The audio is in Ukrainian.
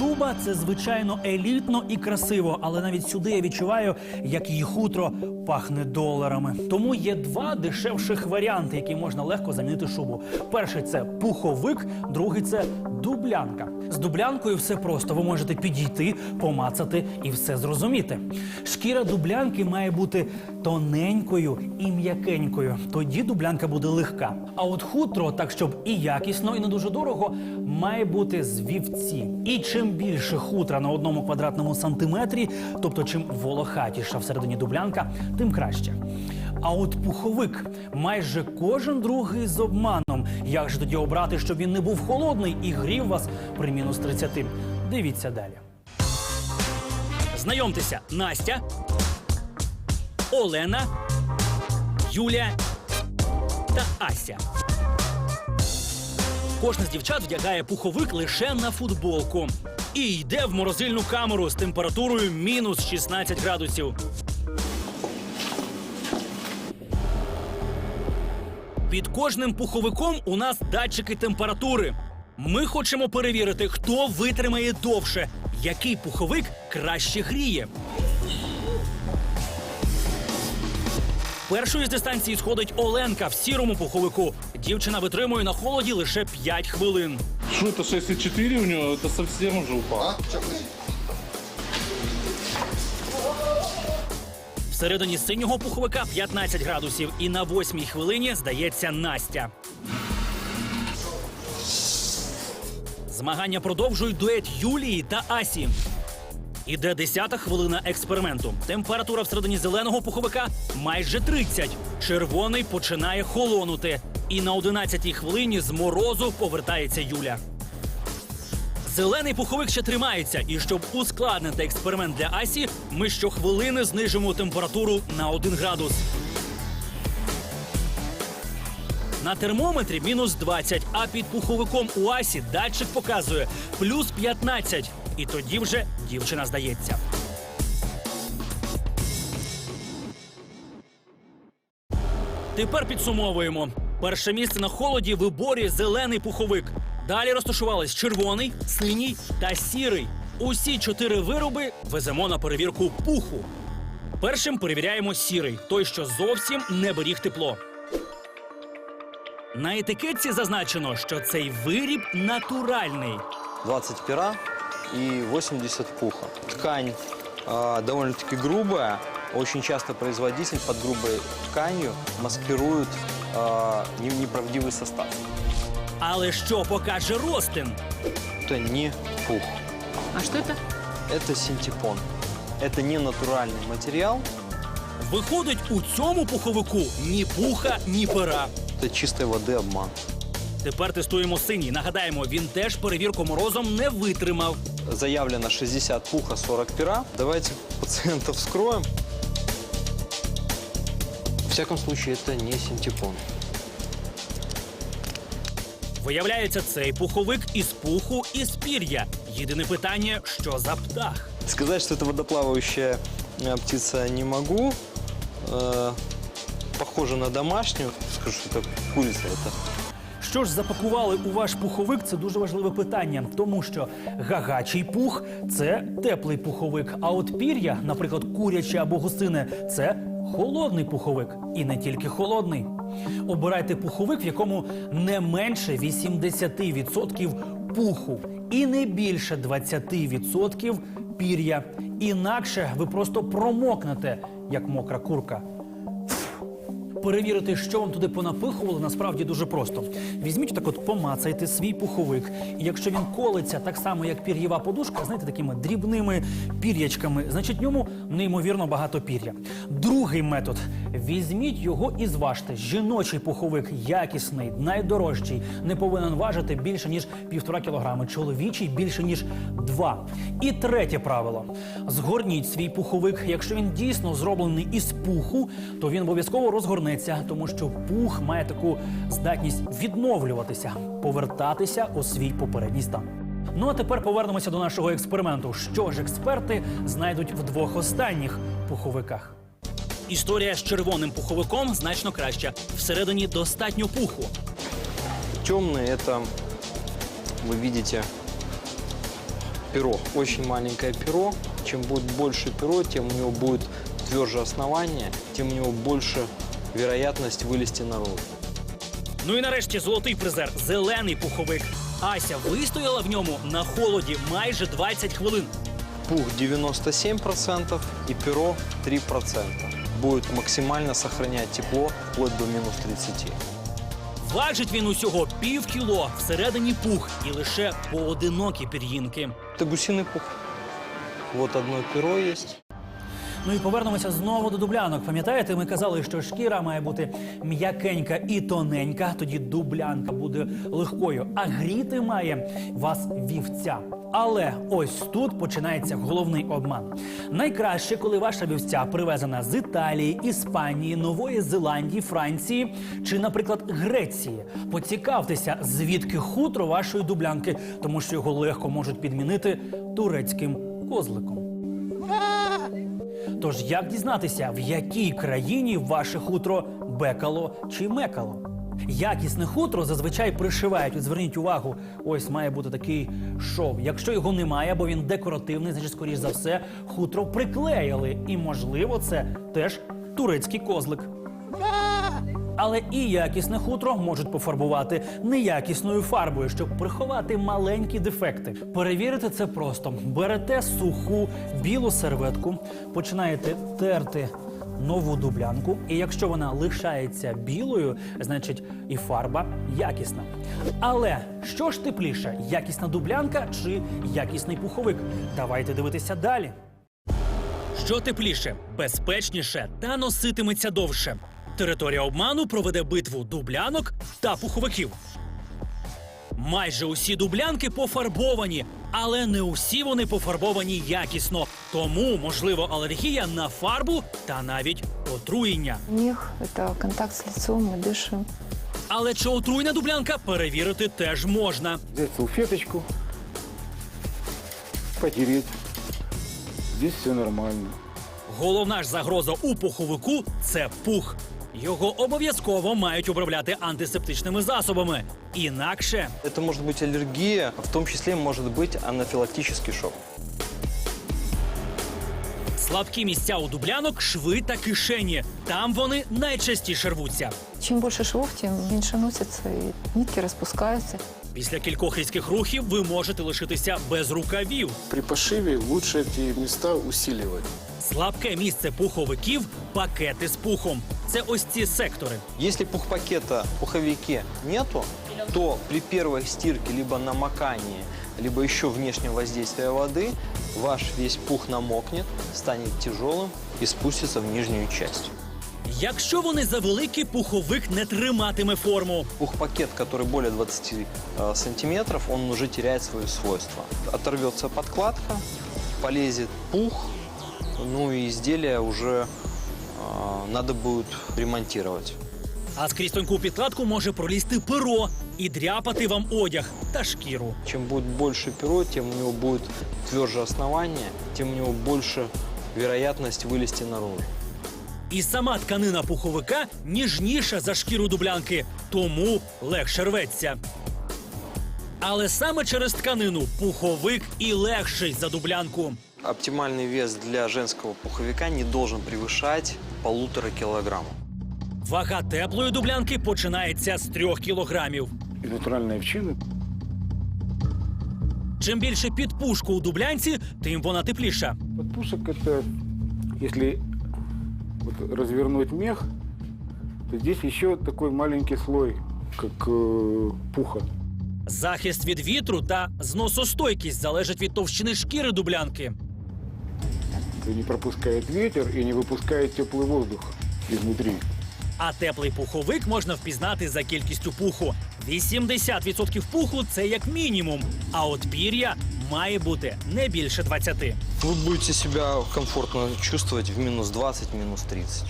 Шуба це звичайно елітно і красиво, але навіть сюди я відчуваю, як її хутро пахне доларами. Тому є два дешевших варіанти, які можна легко замінити шубу. Перший це пуховик, другий це дублянка. З дублянкою все просто. Ви можете підійти, помацати і все зрозуміти. Шкіра дублянки має бути тоненькою і м'якенькою. Тоді дублянка буде легка. А от хутро, так щоб і якісно, і не дуже дорого, має бути з вівці. І чим більше хутра на одному квадратному сантиметрі, тобто чим волохатіша всередині дублянка, тим краще. А от пуховик майже кожен другий з обманом. Як же тоді обрати, щоб він не був холодний і грів вас при мінус 30? Дивіться далі. Знайомтеся, Настя, Олена, Юля та Ася. Кожна з дівчат вдягає пуховик лише на футболку і йде в морозильну камеру з температурою мінус 16 градусів. Під кожним пуховиком у нас датчики температури. Ми хочемо перевірити, хто витримає довше, який пуховик краще гріє. Першою з дистанції сходить Оленка в сірому пуховику. Дівчина витримує на холоді лише 5 хвилин. Что это 6,4 у него? Это совсем уже упало. Всередині синього пуховика 15 градусів, і на восьмій хвилині здається Настя. Змагання продовжують дует Юлії та Асі. Іде десята хвилина експерименту. Температура всередині зеленого пуховика майже 30. Червоний починає холонути. І на 11-й хвилині з морозу повертається Юля. Зелений пуховик ще тримається, і щоб ускладнити експеримент для Асі, ми щохвилини знижимо температуру на 1 градус. На термометрі мінус 20, а під пуховиком у Асі датчик показує плюс 15. І тоді вже дівчина здається. Тепер підсумовуємо. Перше місце на холоді виборі зелений пуховик. Далі розташувались червоний, синій та сірий. Усі чотири вироби веземо на перевірку пуху. Першим перевіряємо сірий, той, що зовсім не беріг тепло. На етикетці зазначено, що цей виріб натуральний. 20 пера и 80 пуха. Ткань а, довольно-таки грубая. Очень часто производитель под грубой тканью маскирует а, не- неправдивый состав. Але що покаже Ростин? Это не пух, А что это? это синтепон. Это не натуральный материал, Виходить, у цьому пуховику ні пуха, ні пера. это чистой воды обман. Тепер тестуємо синій. Нагадаємо, він теж перевірку морозом не витримав. Заявлено 60 пуха, 40 пера. Давайте пациента вскроем. В всяком случае, это не синтепон. Виявляється, цей пуховик із пуху і з пір'я. Єдине питання, що за птах. Сказать, что это водоплавающая э, птица не могу. Э, Похоже на домашнюю. Скажу, что это курица. Это Що ж запакували у ваш пуховик? Це дуже важливе питання, тому що гагачий пух це теплий пуховик. А от пір'я, наприклад, куряче або гусине, це холодний пуховик. І не тільки холодний. Обирайте пуховик, в якому не менше 80% пуху і не більше 20% пір'я. Інакше ви просто промокнете, як мокра курка. Перевірити, що вам туди понапихували, насправді дуже просто. Візьміть так, от помацайте свій пуховик. І якщо він колиться так само, як пір'єва подушка, знаєте, такими дрібними пір'ячками, значить в ньому неймовірно багато пір'я. Другий метод: візьміть його і зважте. Жіночий пуховик якісний, найдорожчий, не повинен важити більше ніж півтора кілограми. Чоловічий більше ніж два. І третє правило: згорніть свій пуховик. Якщо він дійсно зроблений із пуху, то він обов'язково розгорнеться, тому що пух має таку здатність відновлюватися, повертатися у свій попередній стан. Ну а тепер повернемося до нашого експерименту. Що ж експерти знайдуть в двох останніх пуховиках? Історія з червоним пуховиком значно краща. Всередині достатньо пуху. темный, это вы видите перо. Очень маленькое перо. Чем будет больше перо, тем у него будет тверже основание, тем у него больше вероятность вылезти наружу. Ну і нарешті золотий призер зелений пуховик. Ася вистояла в ньому на холоді майже 20 хвилин. Пух 97% и перо 3%. Будет максимально сохранять тепло вплоть до минус 30. Важить він усього пів кіло, всередині пух і лише поодинокі пір'їнки. Це гусиный пух. Вот одно перо есть. Ну і повернемося знову до дублянок. Пам'ятаєте, ми казали, що шкіра має бути м'якенька і тоненька, тоді дублянка буде легкою, а гріти має вас вівця. Але ось тут починається головний обман. Найкраще, коли ваша вівця привезена з Італії, Іспанії, Нової Зеландії, Франції чи, наприклад, Греції. Поцікавтеся, звідки хутро вашої дублянки, тому що його легко можуть підмінити турецьким козликом. Тож як дізнатися, в якій країні ваше хутро бекало чи мекало? Якісне хутро зазвичай пришивають. От зверніть увагу, ось має бути такий шов. Якщо його немає, бо він декоративний, значить, скоріш за все, хутро приклеїли. І, можливо, це теж турецький козлик. Але і якісне хутро можуть пофарбувати неякісною фарбою, щоб приховати маленькі дефекти. Перевірити це просто: берете суху білу серветку, починаєте терти нову дублянку, і якщо вона лишається білою, значить і фарба якісна. Але що ж тепліше, якісна дублянка чи якісний пуховик? Давайте дивитися далі. Що тепліше, безпечніше та носитиметься довше. Територія обману проведе битву дублянок та пуховиків. Майже усі дублянки пофарбовані, але не усі вони пофарбовані якісно. Тому можливо алергія на фарбу та навіть отруєння. У них это контакт с лицом, мы дышим. Але чи отруйна дублянка перевірити теж можна. взять салфеточку, потереть. Здесь все нормально. Головна ж загроза у пуховику це пух. Його обов'язково мають обробляти антисептичними засобами. Інакше Это может быть аллергия, в том числе может быть анафилактический шок. слабкі місця у дублянок шви та кишені. Там вони найчастіше рвуться. Чем больше швов, тем меньше носится, и нитки распускаются. Після кількох різких рухів ви можете лишитися без рукавів. При пошиве лучше эти места усиливать. Слабке місце пуховиків пакети з пухом. Це ось ці сектори. Если пухпакета в пуховике нету, то при первой стирке либо намокании, либо еще внешнего воздействия воды, ваш весь пух намокнет, станет тяжелым и спустится в нижнюю часть. Якщо вони завеликі, пуховик не триматиме форму. Пухпакет, который более 20 э, сантиметров, он уже теряет свои свойства. Оторвется подкладка, полезет пух, ну и изделие уже э, надо будет ремонтировать. А скрізь тоньку підкладку може пролізти перо і дряпати вам одяг та шкіру. Чем будет больше перо, тем у него будет тверже основание, тем у него больше вероятность вылезти наружу. І сама тканина пуховика ніжніша за шкіру дублянки, тому легше рветься. Але саме через тканину пуховик і легший за дублянку. Оптимальный вес для женского пуховика не должен превышать полутора килограмма. Вага теплої дублянки починається з трьох кілограмів. И натуральные овчины Чим більше підпушку у дублянці, тим вона тепліша. Подпушек это, если вот развернуть мех, то здесь еще такой маленький слой, как э, пуха. Захист від вітру та зносостойкість залежить від товщини шкіри дублянки. Это не пропускает ветер и не выпускает теплый воздух изнутри. А теплий пуховик можна впізнати за кількістю пуху. 80% пуху це як мінімум. А от пір'я має бути не більше 20. Вы будете себя комфортно чувствовать в минус 20, минус 30.